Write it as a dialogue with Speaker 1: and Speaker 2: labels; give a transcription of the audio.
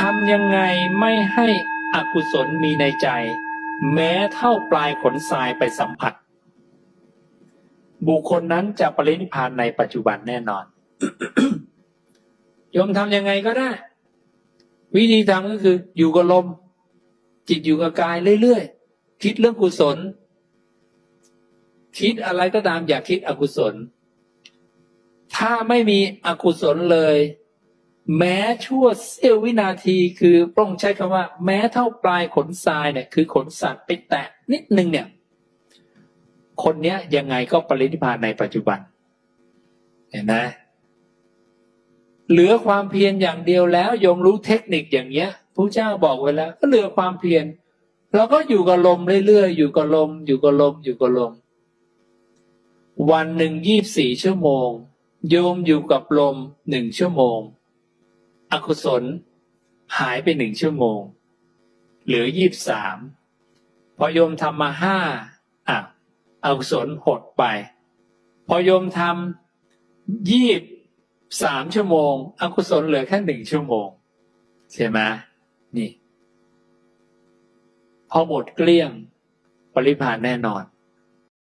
Speaker 1: ทำยังไงไม่ให้อกุศลมีในใจ แม้เท่าปลายขนทรายไปสัมผัส บุคคลนั้นจะปรินิพานในปัจจุบันแน่นอนโยมทำยังไงก็ได้ วิธีทำก็คือ อยู่กับลม จิตอยู่กับกายเรื่อยๆคิดเรื่องกุศล คิดอะไรก็ตามอย่าคิดอกุศล ถ้าไม่มีอกุศลเลย แม้ชั่วเสี้ยววินาทีคือพระองค์ใช้คำว่า แม้เท่าปลายขนทรายเนี่ยคือขนสัตว์ไปแตะนิดนึงเนี่ย คนเนี้ยยังไงก็ปรินิพานในปัจจุบัน เห็นไหมเหลือความเพียรอย่างเดียวแล้วยมรู้เทคนิคอย่างเงี้ยพระเจ้าบอกไว้แล้ว ก็เหลือความเพียรเราก็อยู่กับลมเรื่อยๆอยู่กับลม อยู่กับลม อยู่กับลม วันหนึ่งยี่บสี่ชั่วโมง โยมอยู่กับลมหนึ่งชั่วโมง อกุศลหายไปหนึ่งชั่วโมง เหลือยี่บสามพอโยมทำมาห้าอะอกุศลหดไป พอโยมทำยี่บสามชั่วโมง อกุศลเหลือแค่หนึ่งชั่วโมง ใช่ไหมนี่ พอหมดเกลี้ยง ปริพานแน่นอน